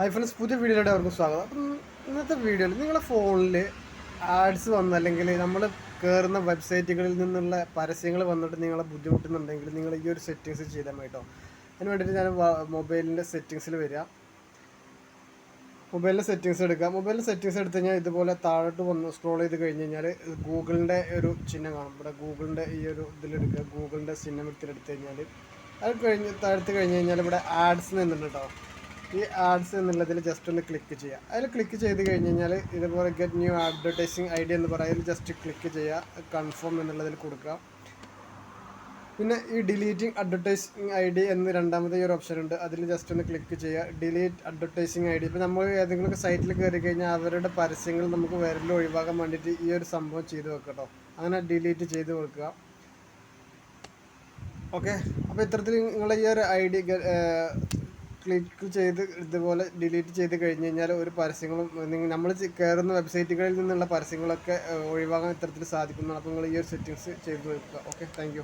Hi friends പുതിയ വീഡിയോയിലൂടെ അവർക്ക് സ്വാഗതം. അപ്പം ഇന്നത്തെ വീഡിയോയിൽ നിങ്ങളുടെ ഫോണിൽ ആഡ്സ് വന്ന് അല്ലെങ്കിൽ നമ്മൾ കയറുന്ന വെബ്സൈറ്റുകളിൽ നിന്നുള്ള പരസ്യങ്ങൾ വന്നിട്ട് നിങ്ങളെ ബുദ്ധിമുട്ടുന്നുണ്ടെങ്കിൽ നിങ്ങൾ ഈ ഒരു സെറ്റിങ്സ് ചെയ്താൽ മതി കേട്ടോ അതിന് വേണ്ടിയിട്ട് ഞാൻ മൊബൈലിന്റെ സെറ്റിങ്സിൽ വരിക മൊബൈലിന്റെ സെറ്റിങ്സ് എടുക്കുക മൊബൈലിന്റെ സെറ്റിങ്സ് എടുത്തു കഴിഞ്ഞാൽ ഇതുപോലെ താഴോട്ട് വന്ന് സ്ക്രോൾ ചെയ്ത് കഴിഞ്ഞ് കഴിഞ്ഞാൽ ഗൂഗിളിന്റെ ഒരു ചിഹ്നം കാണും. ഇവിടെ ഗൂഗിളിന്റെ ഈ ഒരു ഇതിലെടുക്കുക ഗൂഗിളിന്റെ ചിഹ്നം എടുത്തിട്ട് കഴിഞ്ഞാൽ അത് കഴിഞ്ഞ് താഴ്ത്തി കഴിഞ്ഞ് കഴിഞ്ഞാൽ ഇവിടെ ആഡ്സ് നിന്നുണ്ട് കേട്ടോ ഈ ആഡ്സ് എന്നുള്ളതിൽ ജസ്റ്റ് ഒന്ന് ക്ലിക്ക് ചെയ്യുക. അതിൽ ക്ലിക്ക് ചെയ്ത് കഴിഞ്ഞ് കഴിഞ്ഞാൽ ഇതുപോലെ get new advertising I D എന്ന് പറയുന്നത് ജസ്റ്റ് ക്ലിക്ക് ചെയ്യുക. കൺഫേം എന്നുള്ളതിൽ കൊടുക്കുക. പിന്നെ ഈ ഡിലീറ്റിംഗ് അഡ്വർടൈസിങ് ഐ ഡി എന്ന് രണ്ടാമത്തെ ഈ ഒരു ഓപ്ഷൻ ഉണ്ട്. അതിൽ ജസ്റ്റ് ഒന്ന് ക്ലിക്ക് ചെയ്യുക. ഡിലീറ്റ് അഡ്വർടൈസിങ് ഐ ഡി ഇപ്പോൾ നമ്മൾ ഏതെങ്കിലും സൈറ്റിൽ കയറി കഴിഞ്ഞാൽ അവരുടെ പരസ്യങ്ങൾ നമുക്ക് വിരലിൽ ഒഴിവാക്കാൻ വേണ്ടിയിട്ട് ഈ ഒരു സംഭവം ചെയ്ത് വെക്കട്ടോ കേട്ടോ അങ്ങനെ ഡിലീറ്റ് ചെയ്ത് കൊടുക്കുക. ഓക്കെ അപ്പോൾ ഇത്തരത്തിൽ നിങ്ങളുടെ ഈ ഒരു ഐ ഡി ക്ലിക്ക് ചെയ്ത് ഇതുപോലെ ഡിലീറ്റ് ചെയ്ത് കഴിഞ്ഞ് കഴിഞ്ഞാൽ ഒരു പരസ്യങ്ങളും നമ്മൾ കയറുന്ന വെബ്സൈറ്റുകളിൽ നിന്നുള്ള പരസ്യങ്ങളൊക്കെ ഒഴിവാക്കാൻ ഇത്തരത്തിൽ സാധിക്കുന്നതാണ് അപ്പോൾ നിങ്ങൾ ഈ ഒരു സെറ്റിങ്സ് ചെയ്ത് വെക്കുക. Okay thank